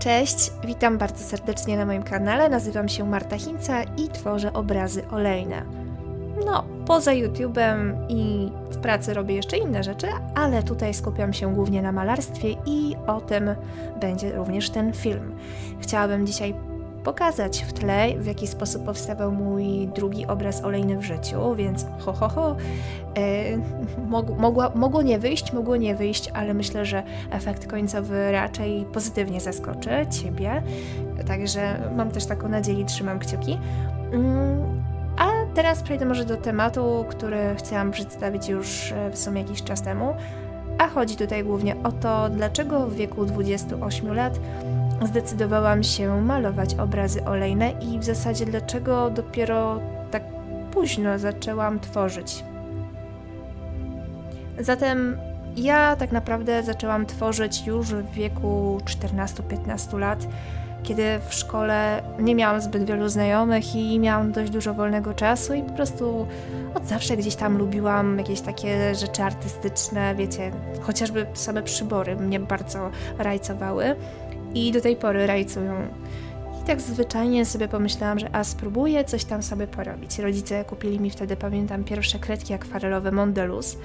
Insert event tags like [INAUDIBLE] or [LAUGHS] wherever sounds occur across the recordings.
Cześć, witam bardzo serdecznie na moim kanale. Nazywam się Marta Hinca i tworzę obrazy olejne. No, poza YouTube'em i w pracy robię jeszcze inne rzeczy, ale tutaj skupiam się głównie na malarstwie i o tym będzie również ten film. Chciałabym dzisiaj pokazać w tle, w jaki sposób powstawał mój drugi obraz olejny w życiu, więc ho, ho, ho. E, mog, mogło nie wyjść, mogło nie wyjść, ale myślę, że efekt końcowy raczej pozytywnie zaskoczy Ciebie. Także mam też taką nadzieję i trzymam kciuki. Mm, a teraz przejdę może do tematu, który chciałam przedstawić już e, w sumie jakiś czas temu. A chodzi tutaj głównie o to, dlaczego w wieku 28 lat zdecydowałam się malować obrazy olejne i w zasadzie dlaczego dopiero tak późno zaczęłam tworzyć. Zatem ja tak naprawdę zaczęłam tworzyć już w wieku 14-15 lat, kiedy w szkole nie miałam zbyt wielu znajomych i miałam dość dużo wolnego czasu i po prostu od zawsze gdzieś tam lubiłam jakieś takie rzeczy artystyczne, wiecie, chociażby same przybory mnie bardzo rajcowały i do tej pory rajcują. I tak zwyczajnie sobie pomyślałam, że a spróbuję coś tam sobie porobić. Rodzice kupili mi wtedy, pamiętam, pierwsze kredki akwarelowe Mondeluz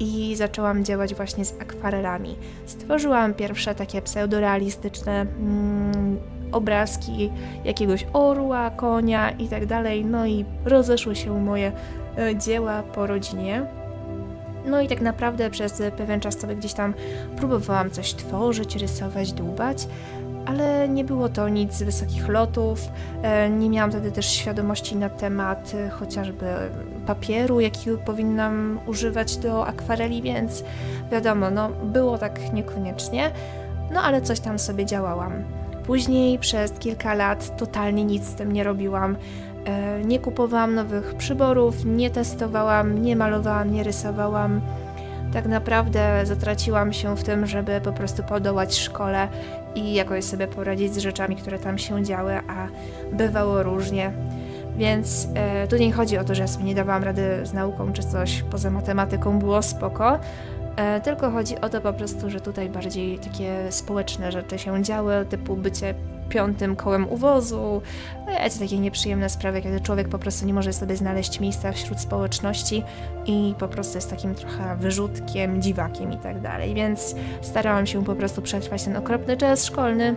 i zaczęłam działać właśnie z akwarelami. Stworzyłam pierwsze takie pseudorealistyczne mm, obrazki jakiegoś orła, konia i tak dalej. No i rozeszły się moje e, dzieła po rodzinie. No i tak naprawdę przez pewien czas sobie gdzieś tam próbowałam coś tworzyć, rysować, dłubać, ale nie było to nic z wysokich lotów. E, nie miałam wtedy też świadomości na temat e, chociażby papieru, jakiego powinnam używać do akwareli, więc wiadomo, no było tak niekoniecznie, no ale coś tam sobie działałam. Później przez kilka lat totalnie nic z tym nie robiłam. E, nie kupowałam nowych przyborów, nie testowałam, nie malowałam, nie rysowałam. Tak naprawdę zatraciłam się w tym, żeby po prostu podołać szkole i jakoś sobie poradzić z rzeczami, które tam się działy, a bywało różnie. Więc e, tu nie chodzi o to, że ja sobie nie dawałam rady z nauką czy coś poza matematyką, było spoko. E, tylko chodzi o to po prostu, że tutaj bardziej takie społeczne rzeczy się działy, typu bycie piątym kołem uwozu, no wiecie, takie nieprzyjemne sprawy, kiedy człowiek po prostu nie może sobie znaleźć miejsca wśród społeczności i po prostu jest takim trochę wyrzutkiem, dziwakiem i tak dalej. Więc starałam się po prostu przetrwać ten okropny czas szkolny.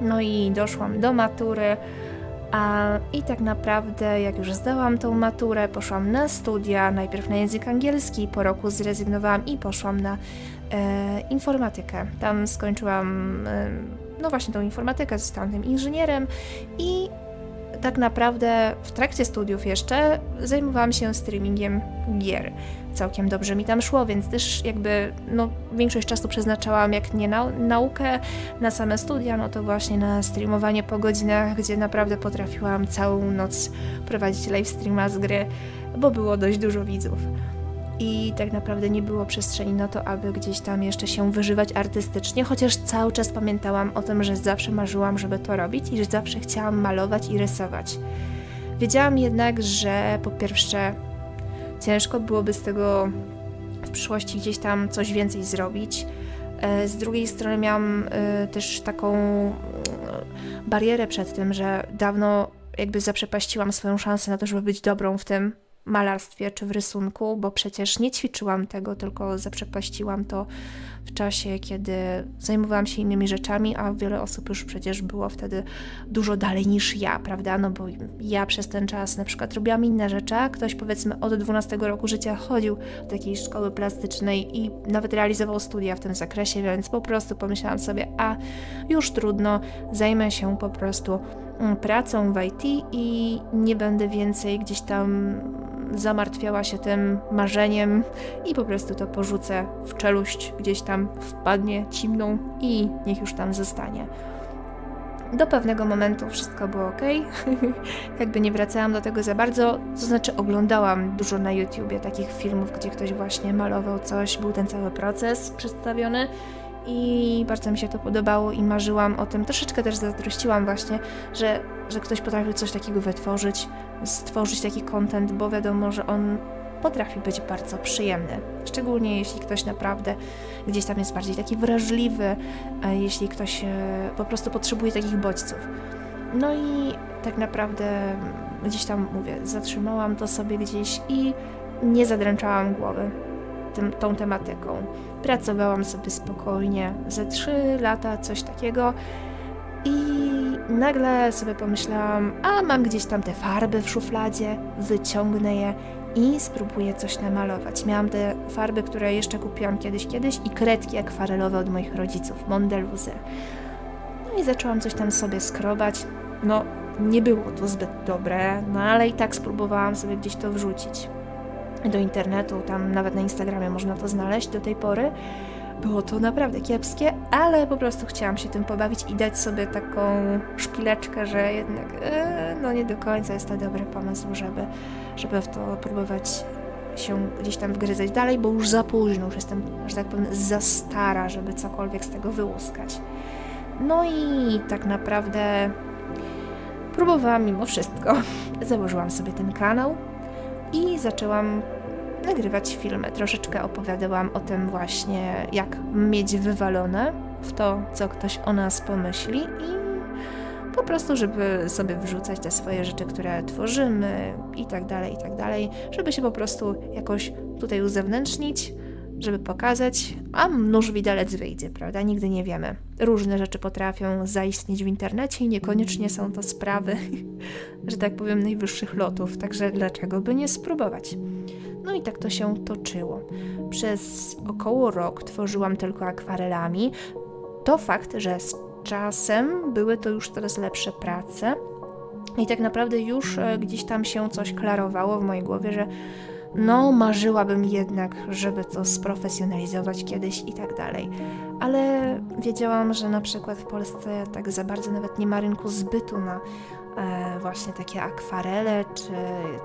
No i doszłam do matury. A, I tak naprawdę, jak już zdałam tą maturę, poszłam na studia, najpierw na język angielski, po roku zrezygnowałam i poszłam na e, informatykę. Tam skończyłam e, no właśnie tą informatykę, zostałam tym inżynierem i tak naprawdę w trakcie studiów jeszcze zajmowałam się streamingiem gier. Całkiem dobrze mi tam szło, więc też jakby no, większość czasu przeznaczałam jak nie na naukę, na same studia, no to właśnie na streamowanie po godzinach, gdzie naprawdę potrafiłam całą noc prowadzić live streama z gry, bo było dość dużo widzów i tak naprawdę nie było przestrzeni na to, aby gdzieś tam jeszcze się wyżywać artystycznie, chociaż cały czas pamiętałam o tym, że zawsze marzyłam, żeby to robić i że zawsze chciałam malować i rysować. Wiedziałam jednak, że po pierwsze ciężko byłoby z tego w przyszłości gdzieś tam coś więcej zrobić. E, z drugiej strony miałam e, też taką e, barierę przed tym, że dawno jakby zaprzepaściłam swoją szansę na to, żeby być dobrą w tym, malarstwie czy w rysunku, bo przecież nie ćwiczyłam tego, tylko zaprzepaściłam to w czasie, kiedy zajmowałam się innymi rzeczami, a wiele osób już przecież było wtedy dużo dalej niż ja, prawda? No bo ja przez ten czas na przykład robiłam inne rzeczy, a ktoś powiedzmy od 12 roku życia chodził do takiej szkoły plastycznej i nawet realizował studia w tym zakresie, więc po prostu pomyślałam sobie, a już trudno, zajmę się po prostu mm, pracą w IT i nie będę więcej gdzieś tam zamartwiała się tym marzeniem i po prostu to porzucę w czeluść, gdzieś tam wpadnie cimną i niech już tam zostanie. Do pewnego momentu wszystko było ok, [LAUGHS] jakby nie wracałam do tego za bardzo, to znaczy oglądałam dużo na YouTubie takich filmów, gdzie ktoś właśnie malował coś, był ten cały proces przedstawiony i bardzo mi się to podobało i marzyłam o tym. Troszeczkę też zazdrościłam właśnie, że, że ktoś potrafił coś takiego wytworzyć, stworzyć taki content, bo wiadomo, że on potrafi być bardzo przyjemny. Szczególnie jeśli ktoś naprawdę gdzieś tam jest bardziej taki wrażliwy, jeśli ktoś e, po prostu potrzebuje takich bodźców. No i tak naprawdę gdzieś tam mówię, zatrzymałam to sobie gdzieś i nie zadręczałam głowy tym, tą tematyką. Pracowałam sobie spokojnie ze trzy lata, coś takiego. I nagle sobie pomyślałam, a mam gdzieś tam te farby w szufladzie, wyciągnę je i spróbuję coś namalować. Miałam te farby, które jeszcze kupiłam kiedyś, kiedyś i kredki akwarelowe od moich rodziców, Mondeluzy. No i zaczęłam coś tam sobie skrobać. No, nie było to zbyt dobre, no ale i tak spróbowałam sobie gdzieś to wrzucić do internetu, tam nawet na Instagramie można to znaleźć do tej pory. Było to naprawdę kiepskie, ale po prostu chciałam się tym pobawić i dać sobie taką szpileczkę, że jednak e, no nie do końca jest to dobry pomysł, żeby, żeby w to próbować się gdzieś tam wgryzać dalej, bo już za późno, już jestem, że tak powiem, za stara, żeby cokolwiek z tego wyłuskać. No i tak naprawdę próbowałam mimo wszystko. [LAUGHS] Założyłam sobie ten kanał i zaczęłam nagrywać filmy. Troszeczkę opowiadałam o tym właśnie, jak mieć wywalone w to, co ktoś o nas pomyśli i po prostu, żeby sobie wrzucać te swoje rzeczy, które tworzymy i tak dalej, i tak dalej, żeby się po prostu jakoś tutaj uzewnętrznić, żeby pokazać, a nóż widelec wyjdzie, prawda? Nigdy nie wiemy. Różne rzeczy potrafią zaistnieć w internecie i niekoniecznie są to sprawy, [LAUGHS] że tak powiem, najwyższych lotów, także dlaczego by nie spróbować? No i tak to się toczyło. Przez około rok tworzyłam tylko akwarelami. To fakt, że z czasem były to już coraz lepsze prace. I tak naprawdę już e, gdzieś tam się coś klarowało w mojej głowie, że no, marzyłabym jednak, żeby to sprofesjonalizować kiedyś i tak dalej. Ale wiedziałam, że na przykład w Polsce tak za bardzo nawet nie ma rynku zbytu na właśnie takie akwarele czy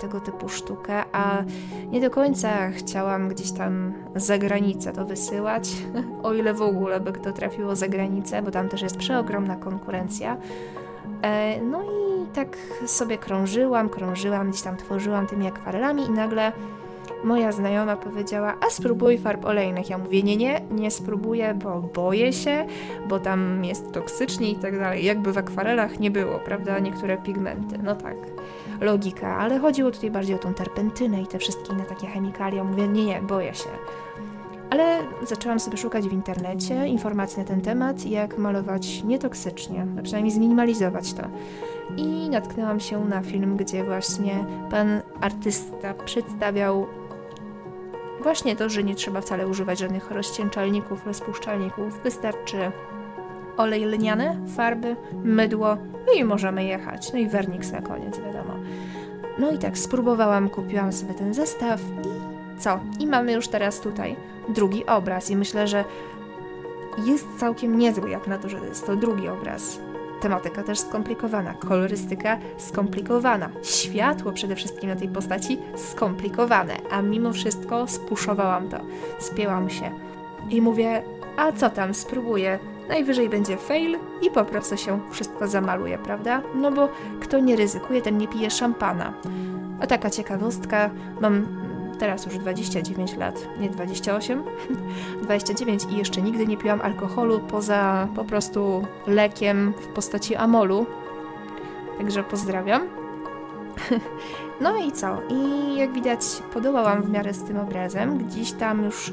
tego typu sztukę, a nie do końca chciałam gdzieś tam za granicę to wysyłać, [LAUGHS] o ile w ogóle by to trafiło za granicę, bo tam też jest przeogromna konkurencja. E, no i tak sobie krążyłam, krążyłam, gdzieś tam tworzyłam tymi akwarelami i nagle moja znajoma powiedziała, a spróbuj farb olejnych. Ja mówię, nie, nie, nie spróbuję, bo boję się, bo tam jest toksycznie i tak dalej. Jakby w akwarelach nie było, prawda, niektóre pigmenty. No tak, logika, ale chodziło tutaj bardziej o tą terpentynę i te wszystkie inne takie chemikalia. Mówię, nie, nie, boję się. Ale zaczęłam sobie szukać w internecie informacji na ten temat, jak malować nietoksycznie, a przynajmniej zminimalizować to. I natknęłam się na film, gdzie właśnie pan artysta przedstawiał właśnie to, że nie trzeba wcale używać żadnych rozcieńczalników, rozpuszczalników. Wystarczy olej lniany, farby, mydło no i możemy jechać. No i werniks na koniec, wiadomo. No i tak spróbowałam, kupiłam sobie ten zestaw i co? I mamy już teraz tutaj drugi obraz i myślę, że jest całkiem niezły jak na to, że jest to drugi obraz. Tematyka też skomplikowana, kolorystyka skomplikowana, światło przede wszystkim na tej postaci skomplikowane, a mimo wszystko spuszowałam to, spięłam się i mówię, a co tam, spróbuję, najwyżej będzie fail i po prostu się wszystko zamaluje, prawda? No bo kto nie ryzykuje, ten nie pije szampana. A taka ciekawostka, mam teraz już 29 lat, nie 28, 29 [LAUGHS] i jeszcze nigdy nie piłam alkoholu poza po prostu lekiem w postaci amolu. Także pozdrawiam. [LAUGHS] No i co? I jak widać, podołałam w miarę z tym obrazem. Gdzieś tam już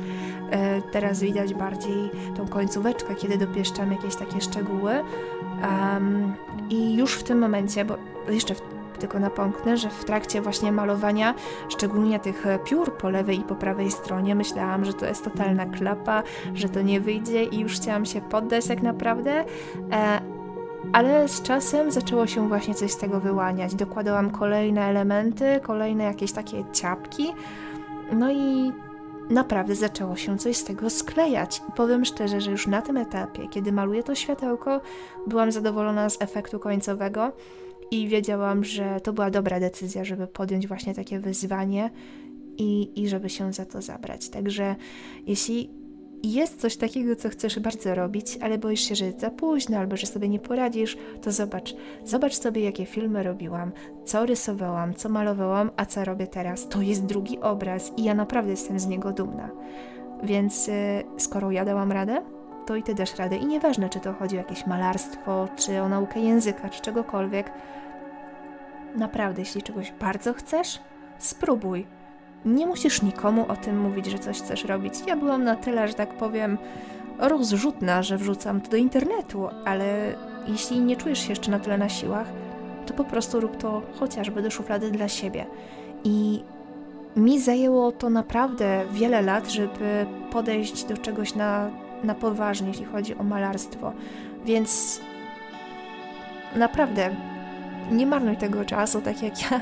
e, teraz widać bardziej tą końcóweczkę, kiedy dopieszczam jakieś takie szczegóły. Um, I już w tym momencie, bo jeszcze w tylko napomknę, że w trakcie właśnie malowania, szczególnie tych piór po lewej i po prawej stronie, myślałam, że to jest totalna klapa, że to nie wyjdzie i już chciałam się poddać tak naprawdę. E, ale z czasem zaczęło się właśnie coś z tego wyłaniać. Dokładałam kolejne elementy, kolejne jakieś takie ciapki. No i naprawdę zaczęło się coś z tego sklejać. Powiem szczerze, że już na tym etapie, kiedy maluję to światełko, byłam zadowolona z efektu końcowego i wiedziałam, że to była dobra decyzja, żeby podjąć właśnie takie wyzwanie i, i żeby się za to zabrać. Także jeśli jest coś takiego, co chcesz bardzo robić, ale boisz się, że jest za późno albo że sobie nie poradzisz, to zobacz. Zobacz sobie, jakie filmy robiłam, co rysowałam, co malowałam, a co robię teraz. To jest drugi obraz i ja naprawdę jestem z niego dumna. Więc y, skoro ja dałam radę, to i ty dasz radę. I nieważne, czy to chodzi o jakieś malarstwo, czy o naukę języka, czy czegokolwiek. Naprawdę, jeśli czegoś bardzo chcesz, spróbuj. Nie musisz nikomu o tym mówić, że coś chcesz robić. Ja byłam na tyle, że tak powiem, rozrzutna, że wrzucam to do internetu, ale jeśli nie czujesz się jeszcze na tyle na siłach, to po prostu rób to chociażby do szuflady dla siebie. I mi zajęło to naprawdę wiele lat, żeby podejść do czegoś na, na poważnie, jeśli chodzi o malarstwo. Więc naprawdę nie marnuj tego czasu, tak jak ja.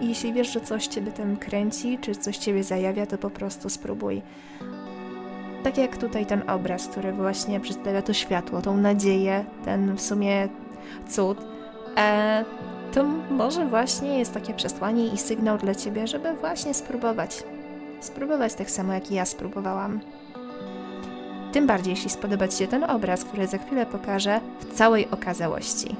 I jeśli wiesz, że coś ciebie tym kręci, czy coś ciebie zajawia, to po prostu spróbuj. Tak jak tutaj ten obraz, który właśnie przedstawia to światło, tą nadzieję, ten w sumie cud. E, to może właśnie jest takie przesłanie i sygnał dla ciebie, żeby właśnie spróbować. Spróbować tak samo, jak i ja spróbowałam. Tym bardziej, jeśli spodoba Ci się ten obraz, który za chwilę pokażę w całej okazałości.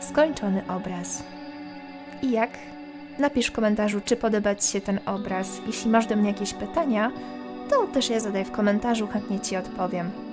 Skończony obraz. I jak? Napisz w komentarzu, czy podoba Ci się ten obraz. Jeśli masz do mnie jakieś pytania, to też je zadaj w komentarzu, chętnie Ci odpowiem.